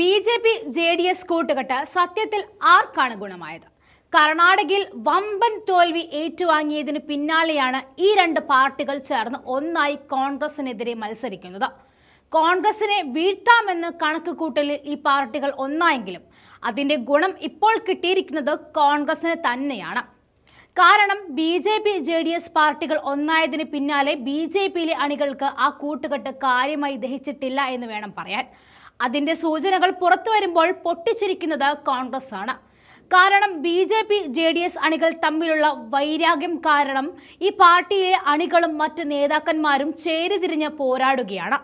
B J P J D S കൂട്ടുകെട്ട് സത്യത്തിൽ ആർക്കാണ് ഗുണമായത്? കർണാടകയിൽ വമ്പൻ തോൽവി ഏറ്റുവാങ്ങിയതിന് പിന്നാലെയാണ് ഈ രണ്ട് പാർട്ടികൾ ചേർന്ന് ഒന്നായി കോൺഗ്രസിനെതിരെ മത്സരിക്കുന്നത്. കോൺഗ്രസിനെ വീഴ്ത്താമെന്ന് കണക്ക് കൂട്ടലിൽ ഈ പാർട്ടികൾ ഒന്നായെങ്കിലും അതിന്റെ ഗുണം ഇപ്പോൾ കിട്ടിയിരിക്കുന്നത് കോൺഗ്രസിന് തന്നെയാണ്. കാരണം B J P J D S പാർട്ടികൾ ഒന്നായതിന് പിന്നാലെ ബി ജെ പിയിലെ അണികൾക്ക് ആ കൂട്ടുകെട്ട് കാര്യമായി ദഹിച്ചിട്ടില്ല എന്ന് വേണം പറയാൻ. അതിന്റെ സൂചനകൾ പുറത്തു വരുമ്പോൾ പൊട്ടിച്ചിരിക്കുന്നത് കോൺഗ്രസ് ആണ് കാരണം B J P J D S അണികൾ തമ്മിലുള്ള വൈരാഗ്യം കാരണം ഈ പാർട്ടിയിലെ അണികളും മറ്റ് നേതാക്കന്മാരും ചേരിതിരിഞ്ഞ് പോരാടുകയാണ്.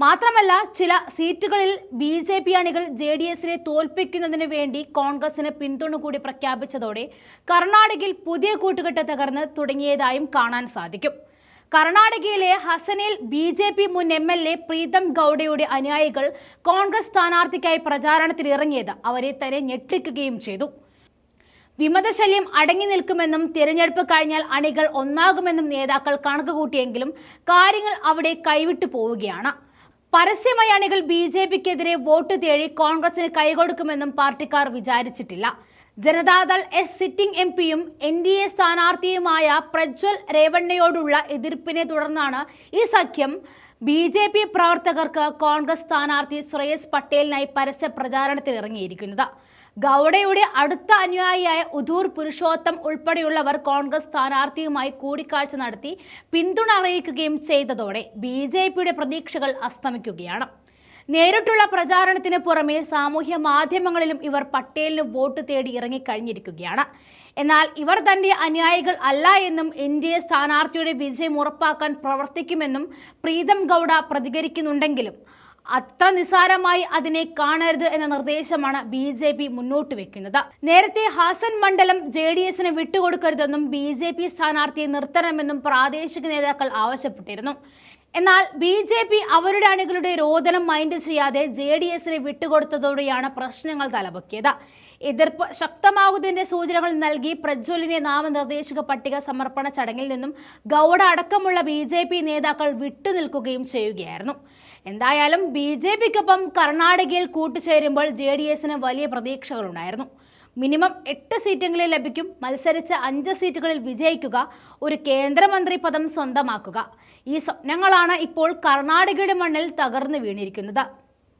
മാത്രമല്ല ചില സീറ്റുകളിൽ ബി ജെ പി അണികൾ ജെ ഡി എസിനെ തോൽപ്പിക്കുന്നതിന് വേണ്ടി കോൺഗ്രസിന് പിന്തുണ കൂടി പ്രഖ്യാപിച്ചതോടെ കർണാടകയിൽ പുതിയ കൂട്ടുകെട്ട് തകർന്ന് തുടങ്ങിയതായും കാണാൻ സാധിക്കും. കർണാടകയിലെ ഹസനിൽ ബി ജെ പി മുൻ എം എൽ എ പ്രീതം ഗൌഡയുടെ അനുയായികൾ കോൺഗ്രസ് സ്ഥാനാർത്ഥിക്കായി പ്രചാരണത്തിൽ ഇറങ്ങിയത് അവരെ തന്നെ ഞെട്ടിക്കുകയും ചെയ്തു. വിമതശല്യം അടങ്ങി നിൽക്കുമെന്നും തിരഞ്ഞെടുപ്പ് കഴിഞ്ഞാൽ അണികൾ ഒന്നാകുമെന്നും നേതാക്കൾ കണക്കുകൂട്ടിയെങ്കിലും കാര്യങ്ങൾ അവിടെ കൈവിട്ടു പോവുകയാണ്. പരസ്യമായി അണികൾ ബി ജെ പിക്കെതിരെ വോട്ട് തേടി കോൺഗ്രസിന് കൈകൊടുക്കുമെന്നും പാർട്ടിക്കാർ വിചാരിച്ചിട്ടില്ല. ജനതാദൾ എസ് സിറ്റിംഗ് എം പിയും എൻ ഡി എ സ്ഥാനാർത്ഥിയുമായ പ്രജ്വൽ രേവണ്ണയോടുള്ള എതിർപ്പിനെ തുടർന്നാണ് ഈ സഖ്യം ബി ജെ പി പ്രവർത്തകർക്ക് കോൺഗ്രസ് സ്ഥാനാർത്ഥി ശ്രേയസ് പട്ടേലിനായി പരസ്യ പ്രചാരണത്തിൽ ഇറങ്ങിയിരിക്കുന്നത്. ഗൗഡയുടെ അടുത്ത അനുയായിയായ ഉദൂർ പുരുഷോത്തം ഉൾപ്പെടെയുള്ളവർ കോൺഗ്രസ് സ്ഥാനാർത്ഥിയുമായി കൂടിക്കാഴ്ച നടത്തി പിന്തുണ അറിയിക്കുകയും ചെയ്തതോടെ ബി പ്രതീക്ഷകൾ അസ്തമിക്കുകയാണ്. നേരിട്ടുള്ള പ്രചാരണത്തിന് പുറമെ സാമൂഹ്യ മാധ്യമങ്ങളിലും ഇവർ പട്ടേലിന് വോട്ട് തേടി ഇറങ്ങിക്കഴിഞ്ഞിരിക്കുകയാണ്. എന്നാൽ ഇവർ തന്റെ അനുയായികൾ അല്ല എന്നും എൻ ഡി എ സ്ഥാനാർത്ഥിയുടെ വിജയം ഉറപ്പാക്കാൻ പ്രവർത്തിക്കുമെന്നും പ്രീതം ഗൗഡ പ്രതികരിക്കുന്നുണ്ടെങ്കിലും അത്ര നിസാരമായി അതിനെ കാണരുത് എന്ന നിർദ്ദേശമാണ് ബി ജെ പി മുന്നോട്ട് വെക്കുന്നത്. നേരത്തെ ഹാസൻ മണ്ഡലം ജെ ഡി എസിന് വിട്ടുകൊടുക്കരുതെന്നും ബി ജെ പി സ്ഥാനാർത്ഥിയെ നിർത്തണമെന്നും പ്രാദേശിക നേതാക്കൾ ആവശ്യപ്പെട്ടിരുന്നു. എന്നാൽ ബി ജെ പി അവരുടെ അണികളുടെ രോദനം മൈൻഡ് ചെയ്യാതെ ജെ ഡി എസിനെ വിട്ടുകൊടുത്തതോടെയാണ് പ്രശ്നങ്ങൾ തലപൊക്കിയത്. എതിർപ്പ് ശക്തമാകുന്നതിന്റെ സൂചനകൾ നൽകി പ്രജ്വലിനെ നാമനിർദ്ദേശക പട്ടിക സമർപ്പണ ചടങ്ങിൽ നിന്നും ഗൗഡ അടക്കമുള്ള ബി ജെ പി നേതാക്കൾ വിട്ടുനിൽക്കുകയും ചെയ്യുകയായിരുന്നു. എന്തായാലും ബി ജെ പിക്കൊപ്പം കർണാടകയിൽ കൂട്ടുചേരുമ്പോൾ ജെ ഡി എസിന് വലിയ പ്രതീക്ഷകളുണ്ടായിരുന്നു. മിനിമം എട്ട് സീറ്റെങ്കിലും ലഭിക്കും. മത്സരിച്ച അഞ്ച് സീറ്റുകളിൽ വിജയിക്കുക. ഒരു കേന്ദ്രമന്ത്രി പദം സ്വന്തമാക്കുക. ഈ സ്വപ്നങ്ങളാണ് ഇപ്പോൾ കർണാടകയുടെ മണ്ണിൽ തകർന്നു വീണിരിക്കുന്നത്.